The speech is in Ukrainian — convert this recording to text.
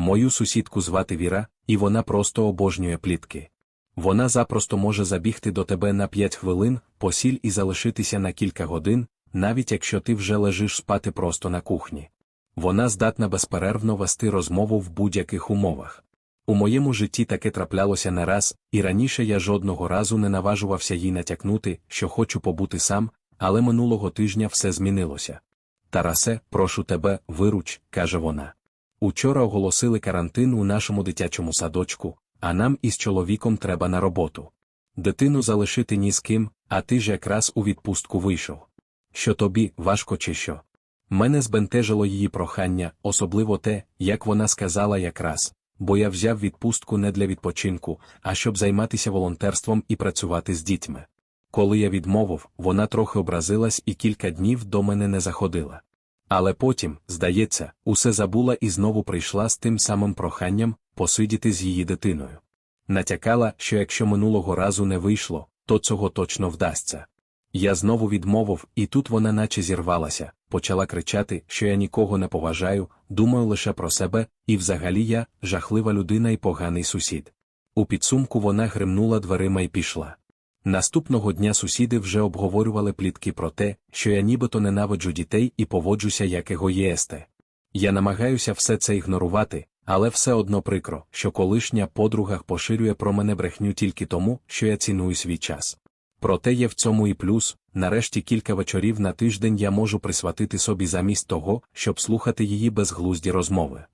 Мою сусідку звати Віра, і вона просто обожнює плітки. Вона запросто може забігти до тебе на 5 хвилин, посіль і залишитися на кілька годин, навіть якщо ти вже лежиш спати просто на кухні. Вона здатна безперервно вести розмову в будь-яких умовах. У моєму житті таке траплялося не раз, і раніше я жодного разу не наважувався їй натякнути, що хочу побути сам, але минулого тижня все змінилося. Тарасе, прошу тебе, вируч, каже вона. Учора оголосили карантин у нашому дитячому садочку, а нам із чоловіком треба на роботу. Дитину залишити ні з ким, а ти ж якраз у відпустку вийшов. Що тобі, важко чи що? Мене збентежило її прохання, особливо те, як вона сказала якраз, бо я взяв відпустку не для відпочинку, а щоб займатися волонтерством і працювати з дітьми. Коли я відмовив, вона трохи образилась і кілька днів до мене не заходила. Але потім, здається, усе забула і знову прийшла з тим самим проханням посидіти з її дитиною. Натякала, що якщо минулого разу не вийшло, то цього точно вдасться. Я знову відмовив, і тут вона наче зірвалася, почала кричати, що я нікого не поважаю, думаю лише про себе, і взагалі я жахлива людина і поганий сусід. У підсумку вона гримнула дверима і пішла. Наступного дня сусіди вже обговорювали плітки про те, що я нібито ненавиджу дітей і поводжуся як егоєсте. Я намагаюся все це ігнорувати, але все одно прикро, що колишня подруга поширює про мене брехню тільки тому, що я ціную свій час. Проте є в цьому і плюс, нарешті кілька вечорів на тиждень я можу присвятити собі замість того, щоб слухати її безглузді розмови.